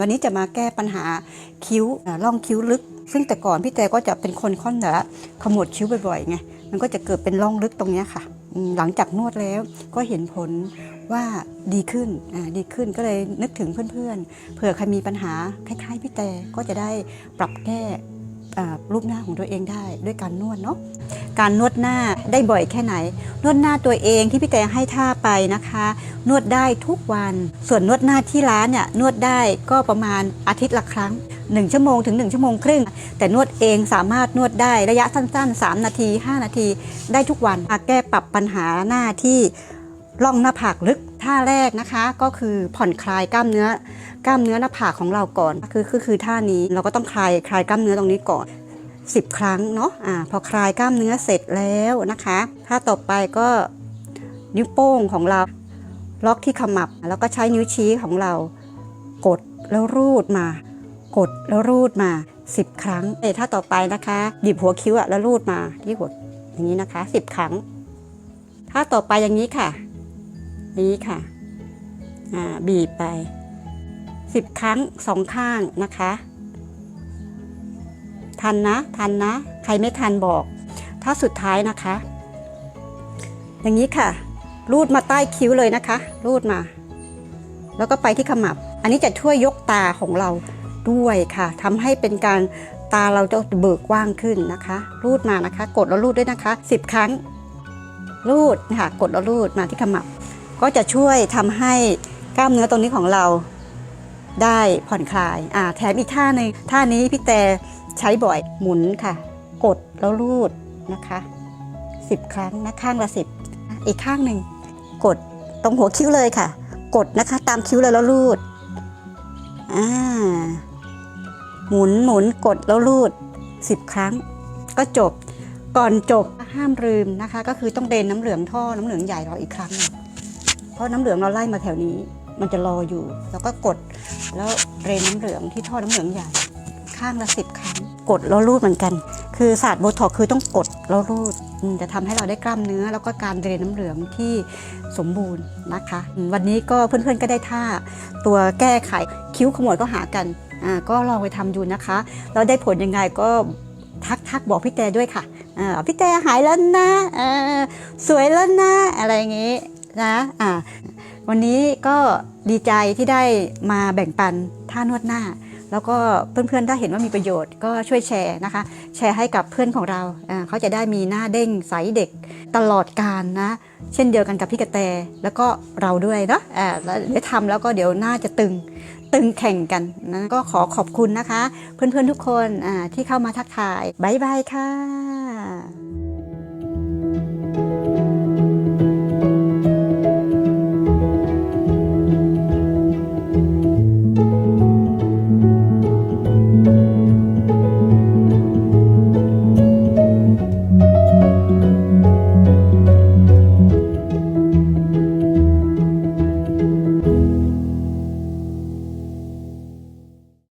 วันนี้จะมาแก้ปัญหาคิ้วอ่าร่องคิ้วลึก ซึ่งแต่ก่อนพี่แต่ก็จะเป็นคนค่อนแบบขมวดคิ้วบ่อยๆไงมันก็จะเกิดเป็นร่องลึกตรงนี้ค่ะ หลังจากนวดแล้วก็เห็นผลว่าดีขึ้นดีขึ้นก็เลยนึกถึงเพื่อนๆ เผื่อใครมีปัญหาคล้ายๆพี่แต่ก็จะได้ปรับแก้รูปหน้าของตัวเองได้ด้วยการนวดเนาะ การนวดหน้าได้บ่อยแค่ไหน นวดหน้าตัวเองที่พี่แต่ให้ท่าไปนะคะ นวดได้ทุกวัน ส่วนนวดหน้าที่ร้านเนี่ยนวดได้ก็ประมาณอาทิตย์ละครั้ง 1 ชั่วโมงถึง 1 ชั่วโมงครึ่ง แต่นวดเองสามารถนวดได้ระยะสั้น ๆ 3 นาที 5 นาที ได้ทุกวันมาแก้ปรับปัญหาหน้าที่ร่องหน้าผากลึกท่าแรกนะคะก็คือผ่อนคลายกล้ามเนื้อกล้ามเนื้อหน้าผากของเราก่อนคือคือคือท่านี้เราก็ต้องคลายคลายกล้ามเนื้อตรงนี้ก่อน 10 ครั้งเนาะอ่าพอคลายกล้ามเนื้อเสร็จแล้วนะคะท่าต่อไปก็นิ้วโป้งของเราล็อกที่ขมับ แล้วก็ใช้นิ้วชี้ของเรา กดแล้วรูดมา กดแล้วรูดมา 10 ครั้งเอ้ยท่าต่อไปนะคะ หยิบหัวคิ้วอะแล้วรูดมาที่หัวอย่างนี้นะคะ 10 ครั้งท่าต่อไปอย่างนี้ค่ะนี้ค่ะบีบไป 10 ครั้งสองข้างนะคะ ทันนะ ทันนะ ใครไม่ทันบอก ถ้าสุดท้ายนะคะ อย่างนี้ค่ะ รูดมาใต้คิ้วเลยนะคะ รูดมา แล้วก็ไปที่ขมับ อันนี้จะช่วยยกตาของเราด้วยค่ะทำให้เป็นการตาเราจะเบิกกว้างขึ้นนะคะ รูดมานะคะ กดแล้วรูดด้วยนะคะ 10 ครั้ง รูดค่ะ กดแล้วรูดมาที่ขมับ ก็จะช่วยทำให้กล้ามเนื้อตรงนี้ของเรา ได้ผ่อนคลายอ่าแถมอีกท่าหนึ่งท่านี้พี่แต่ใช้บ่อยหมุนค่ะ กดแล้วรูดนะคะ 10 ครั้งนะข้างละ 10 อีกข้างหนึ่งกดตรงหัวคิ้วเลยค่ะ กดนะคะตามคิ้วเลยแล้วรูดอ่าหมุนหมุนกดแล้วรูด 10 ครั้ง ก็จบก่อนจบห้ามลืมนะคะ ก็คือต้องเดนน้ำเหลืองท่อน้ำเหลืองใหญ่เราอีกครั้งหนึ่งเพราะน้ำเหลืองเราไล่มาแถวนี้ มันจะรออยู่ แล้วก็กดแล้วเรนน้ำเหลืองที่ท่อน้ำเหลืองใหญ่ข้างละสิบครั้ง กดแล้วรูดเหมือนกัน คือศาสตร์โบท็อกคือต้องกดแล้วรูดจะทำให้เราได้กล้ามเนื้อ แล้วก็การเดรนน้ำเหลืองที่สมบูรณ์นะคะ วันนี้ก็เพื่อนๆก็ได้ท่าตัวแก้ไขคิ้วขมวดก็หากันอ่าก็ลองไปทำดูนะคะแล้วได้ผลยังไงก็ทักทักบอกพี่แต่ด้วยค่ะอ่าพี่แต่หายแล้วนะเออสวยแล้วนะอะไรอย่างงี้นะอ่า วันนี้ก็ดีใจที่ได้มาแบ่งปันท่านวดหน้า แล้วก็เพื่อนๆ ถ้าเห็นว่ามีประโยชน์ก็ช่วยแชร์นะคะ แชร์ให้กับเพื่อนของเรา เขาจะได้มีหน้าเด้งใสเด็กตลอดการนะ เช่นเดียวกันกับพี่กระแต แล้วก็เราด้วยเนาะแล้วได้ทำแล้วก็เดี๋ยวหน้าจะตึงตึงแข่งกันนะก็ขอขอบคุณนะคะ เพื่อนๆทุกคนที่เข้ามาทักทายบายบายค่ะ